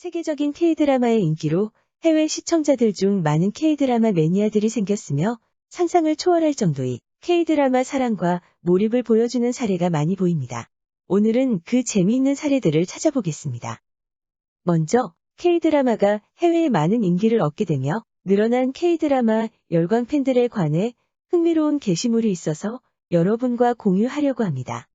세계적인 K-드라마의 인기로 해외 시청자들 중 많은 K-드라마 매니아들이 생겼으며 상상을 초월할 정도의 K-드라마 사랑과 몰입을 보여주는 사례가 많이 보입니다. 오늘은 그 재미있는 사례들을 찾아보겠습니다. 먼저 K-드라마가 해외에 많은 인기를 얻게 되며 늘어난 K-드라마 열광 팬들에 관해 흥미로운 게시물이 있어서 여러분과 공유하려고 합니다.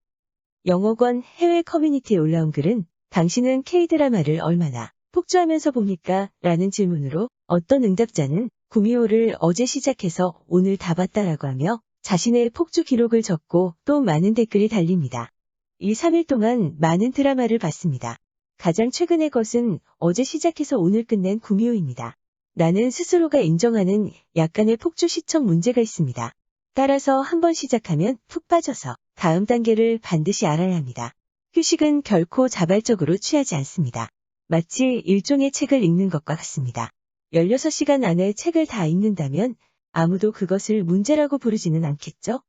영어권 해외 커뮤니티에 올라온 글은 당신은 K-드라마를 얼마나 폭주하면서 봅니까? 라는 질문으로 어떤 응답자는 구미호를 어제 시작해서 오늘 다 봤다라고 하며 자신의 폭주 기록을 적고 또 많은 댓글이 달립니다. 이 3일 동안 많은 드라마를 봤습니다. 가장 최근의 것은 어제 시작해서 오늘 끝낸 구미호입니다. 나는 스스로가 인정하는 약간의 폭주 시청 문제가 있습니다. 따라서 한번 시작하면 푹 빠져서 다음 단계를 반드시 알아야 합니다. 휴식은 결코 자발적으로 취하지 않습니다. 마치 일종의 책을 읽는 것과 같습니다. 16시간 안에 책을 다 읽는다면 아무도 그것을 문제라고 부르지는 않겠죠?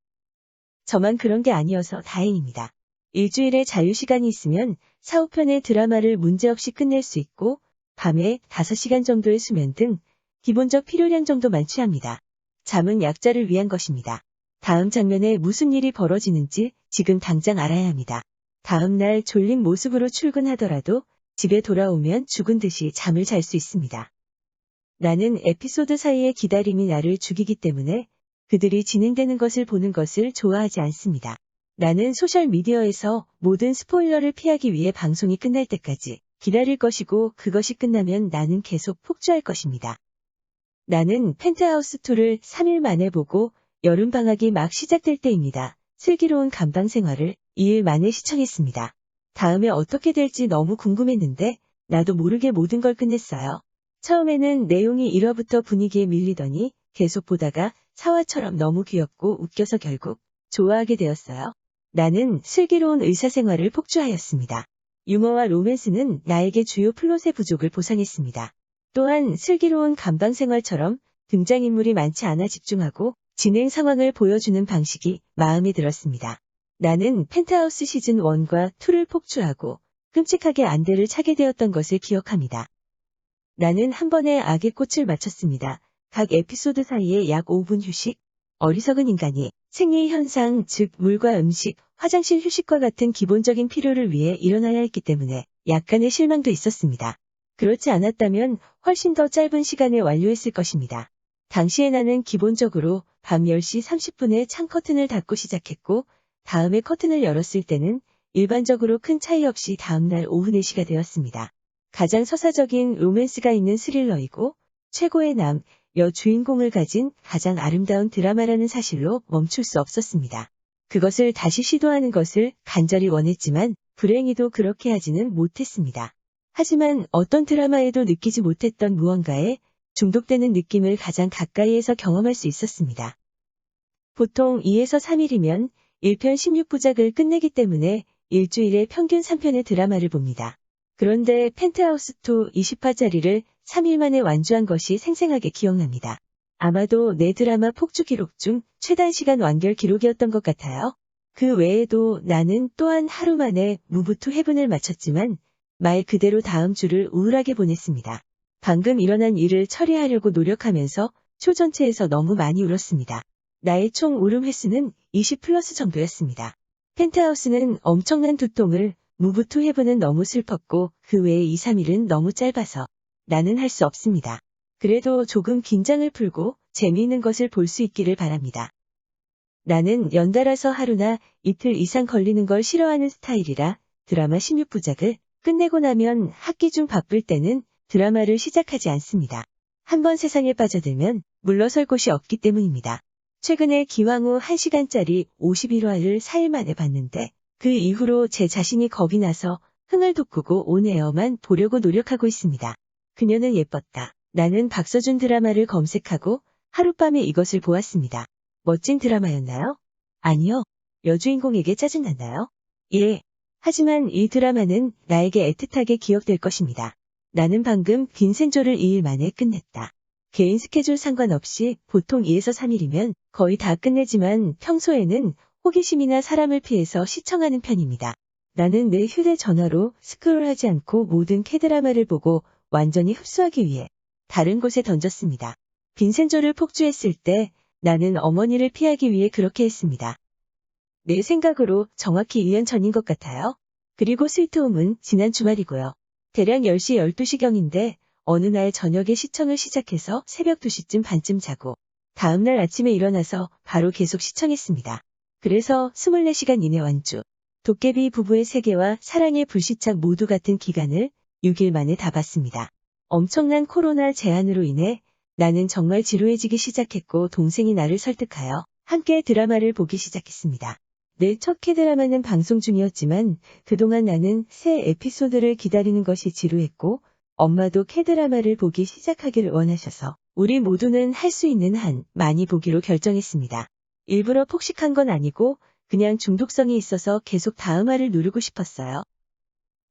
저만 그런 게 아니어서 다행입니다. 일주일에 자유시간이 있으면 4, 5편의 드라마를 문제없이 끝낼 수 있고 밤에 5시간 정도의 수면 등 기본적 필요량 정도만 취합니다. 잠은 약자를 위한 것입니다. 다음 장면에 무슨 일이 벌어지는지 지금 당장 알아야 합니다. 다음 날 졸린 모습으로 출근하더라도 집에 돌아오면 죽은 듯이 잠을 잘 수 있습니다. 나는 에피소드 사이의 기다림이 나를 죽이기 때문에 그들이 진행되는 것을 보는 것을 좋아하지 않습니다. 나는 소셜미디어에서 모든 스포일러를 피하기 위해 방송이 끝날 때까지 기다릴 것이고 그것이 끝나면 나는 계속 폭주할 것입니다. 나는 펜트하우스2를 3일 만에 보고 여름방학이 막 시작될 때입니다. 슬기로운 감방 생활을 2일 만에 시청했습니다. 다음에 어떻게 될지 너무 궁금했는데 나도 모르게 모든 걸 끝냈어요. 처음에는 내용이 1화부터 분위기에 밀리더니 계속 보다가 사화처럼 너무 귀엽고 웃겨서 결국 좋아하게 되었어요. 나는 슬기로운 의사생활을 폭주하였습니다. 유머와 로맨스는 나에게 주요 플롯의 부족을 보상했습니다. 또한 슬기로운 감방생활처럼 등장인물이 많지 않아 집중하고 진행 상황을 보여주는 방식이 마음에 들었습니다. 나는 펜트하우스 시즌 1과 2를 폭주하고 끔찍하게 안대를 차게 되었던 것을 기억합니다. 나는 한 번에 악의 꽃을 맞췄습니다. 각 에피소드 사이에 약 5분 휴식, 어리석은 인간이 생리의 현상, 즉 물과 음식, 화장실 휴식과 같은 기본적인 필요를 위해 일어나야 했기 때문에 약간의 실망도 있었습니다. 그렇지 않았다면 훨씬 더 짧은 시간에 완료했을 것입니다. 당시에 나는 기본적으로 밤 10시 30분에 창 커튼을 닫고 시작했고 다음에 커튼을 열었을 때는 일반적으로 큰 차이 없이 다음날 오후 4시가 되었습니다. 가장 서사적인 로맨스가 있는 스릴러이고 최고의 남, 여 주인공을 가진 가장 아름다운 드라마라는 사실로 멈출 수 없었습니다. 그것을 다시 시도하는 것을 간절히 원했지만 불행히도 그렇게 하지는 못했습니다. 하지만 어떤 드라마에도 느끼지 못했던 무언가에 중독되는 느낌을 가장 가까이에서 경험할 수 있었습니다. 보통 2에서 3일이면 1편 16부작을 끝내기 때문에 일주일에 평균 3편의 드라마를 봅니다. 그런데 펜트하우스 2 20화짜리를 3일 만에 완주한 것이 생생하게 기억납니다. 아마도 내 드라마 폭주 기록 중 최단 시간 완결 기록이었던 것 같아요. 그 외에도 나는 또한 하루 만에 무브투 헤븐을 마쳤지만 말 그대로 다음 주를 우울하게 보냈습니다. 방금 일어난 일을 처리하려고 노력하면서 쇼 전체에서 너무 많이 울었습니다. 나의 총 울음 횟수는 20 플러스 정도였습니다. 펜트하우스는 엄청난 두통을 무브투 헤븐은 너무 슬펐고 그 외에 2, 3일은 너무 짧아서 나는 할 수 없습니다. 그래도 조금 긴장을 풀고 재미있는 것을 볼 수 있기를 바랍니다. 나는 연달아서 하루나 이틀 이상 걸리는 걸 싫어하는 스타일이라 드라마 16부작을 끝내고 나면 학기 중 바쁠 때는 드라마를 시작하지 않습니다. 한번 세상에 빠져들면 물러설 곳이 없기 때문입니다. 최근에 기왕후 1시간짜리 51화를 4일 만에 봤는데 그 이후로 제 자신이 겁이 나서 흥을 돋구고 온 에어만 보려고 노력하고 있습니다. 그녀는 예뻤다. 나는 박서준 드라마를 검색하고 하룻밤에 이것을 보았습니다. 멋진 드라마였나요? 아니요. 여주인공에게 짜증났나요? 예. 하지만 이 드라마는 나에게 애틋하게 기억될 것입니다. 나는 방금 빈센조를 2일 만에 끝냈다. 개인 스케줄 상관없이 보통 2에서 3일이면 거의 다 끝내지만 평소에는 호기심이나 사람을 피해서 시청하는 편입니다. 나는 내 휴대전화로 스크롤하지 않고 모든 K드라마를 보고 완전히 흡수하기 위해 다른 곳에 던졌습니다. 빈센조를 폭주했을 때 나는 어머니를 피하기 위해 그렇게 했습니다. 내 생각으로 정확히 1년 전인 것 같아요. 그리고 스위트홈은 지난 주말이고요. 대략 10시 12시경인데 어느 날 저녁에 시청을 시작해서 새벽 2시쯤 반쯤 자고 다음날 아침에 일어나서 바로 계속 시청했습니다. 그래서 24시간 이내 완주. 도깨비 부부의 세계와 사랑의 불시착 모두 같은 기간을 6일 만에 다 봤습니다. 엄청난 코로나 제한으로 인해 나는 정말 지루해지기 시작했고 동생이 나를 설득하여 함께 드라마를 보기 시작했습니다. 내첫 K드라마는 방송 중이었지만 그동안 나는 새 에피소드를 기다리는 것이 지루했고 엄마도 K드라마를 보기 시작하기를 원하셔서 우리 모두는 할 수 있는 한 많이 보기로 결정했습니다. 일부러 폭식한 건 아니고 그냥 중독성이 있어서 계속 다음화를 누르고 싶었어요.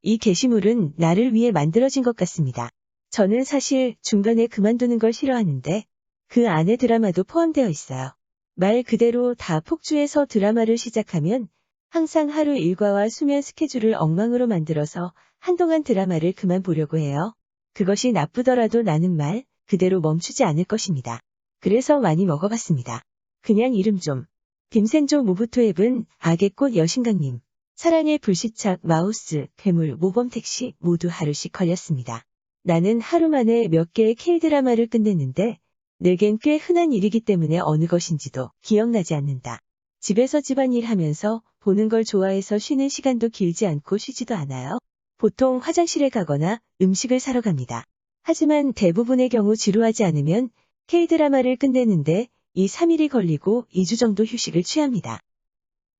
이 게시물은 나를 위해 만들어진 것 같습니다. 저는 사실 중간에 그만두는 걸 싫어하는데 그 안에 드라마도 포함되어 있어요. 말 그대로 다 폭주해서 드라마를 시작하면 항상 하루 일과와 수면 스케줄을 엉망으로 만들어서 한동안 드라마를 그만 보려고 해요. 그것이 나쁘더라도 나는 말 그대로 멈추지 않을 것입니다. 그래서 많이 먹어봤습니다. 그냥 이름 좀. 빔센조 무브토앱은 악의 꽃 여신강님, 사랑의 불시착 마우스, 괴물, 모범택시 모두 하루씩 걸렸습니다. 나는 하루 만에 몇 개의 K드라마를 끝냈는데 내겐 꽤 흔한 일이기 때문에 어느 것인지도 기억나지 않는다. 집에서 집안일 하면서 보는 걸 좋아해서 쉬는 시간도 길지 않고 쉬지도 않아요. 보통 화장실에 가거나 음식을 사러 갑니다. 하지만 대부분의 경우 지루하지 않으면 K드라마를 끝내는데 2, 3일이 걸리고 2주 정도 휴식을 취합니다.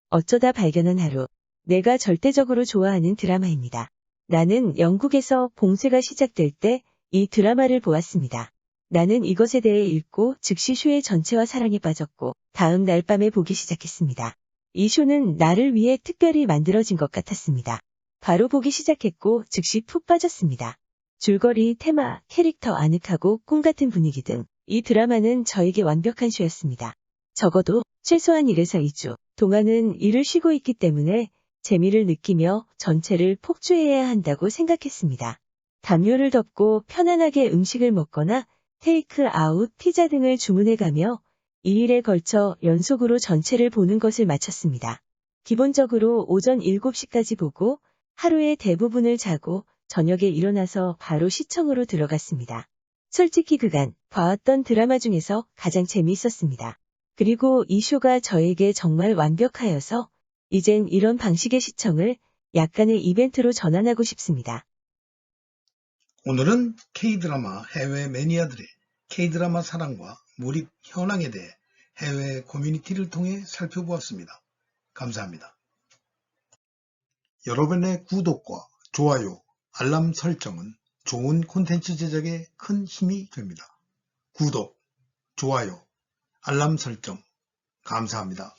어쩌다 발견한 하루. 내가 절대적으로 좋아하는 드라마입니다. 나는 영국에서 봉쇄가 시작될 때 이 드라마를 보았습니다. 나는 이것에 대해 읽고 즉시 쇼의 전체와 사랑에 빠졌고 다음 날 밤에 보기 시작했습니다. 이 쇼는 나를 위해 특별히 만들어진 것 같았습니다. 바로 보기 시작했고 즉시 푹 빠졌습니다. 줄거리, 테마, 캐릭터 아늑하고 꿈 같은 분위기 등 이 드라마는 저에게 완벽한 쇼였습니다. 적어도 최소한 1에서 2주 동안은 일을 쉬고 있기 때문에 재미를 느끼며 전체를 폭주해야 한다고 생각했습니다. 담요를 덮고 편안하게 음식을 먹거나 테이크 아웃, 피자 등을 주문해가며 2일에 걸쳐 연속으로 전체를 보는 것을 마쳤습니다. 기본적으로 오전 7시까지 보고 하루의 대부분을 자고 저녁에 일어나서 바로 시청으로 들어갔습니다. 솔직히 그간 봐왔던 드라마 중에서 가장 재미있었습니다. 그리고 이 쇼가 저에게 정말 완벽하여서 이젠 이런 방식의 시청을 약간의 이벤트로 전환하고 싶습니다. 오늘은 K드라마 해외 매니아들의 K드라마 사랑과 몰입 현황에 대해 해외 커뮤니티를 통해 살펴보았습니다. 감사합니다. 여러분의 구독과 좋아요, 알람 설정은 좋은 콘텐츠 제작에 큰 힘이 됩니다. 구독, 좋아요, 알람 설정 감사합니다.